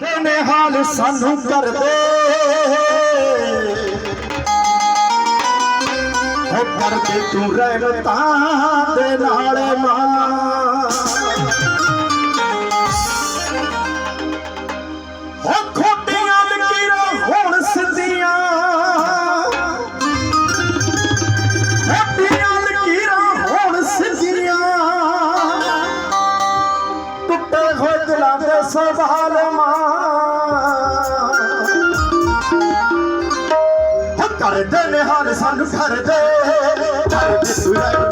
ਕਰਦੇ ਹਾਲ ਸਾਨੂੰ ਕਰਦੇ। ਹੋ ਕਰਦੇ ਤੂੰ ਰਹਿਮਤਾਂ ਦੇ ਨਾਲ। ਦਿਲਾਂ ਦੇ ਸਵਾਲ ਮਾਂ ਕਰਦੇ ਨੇ ਹਾਲ ਸਾਨੂੰ ਕਰਦੇ ਕਰਦੇ ਤੂੰ ਦੇ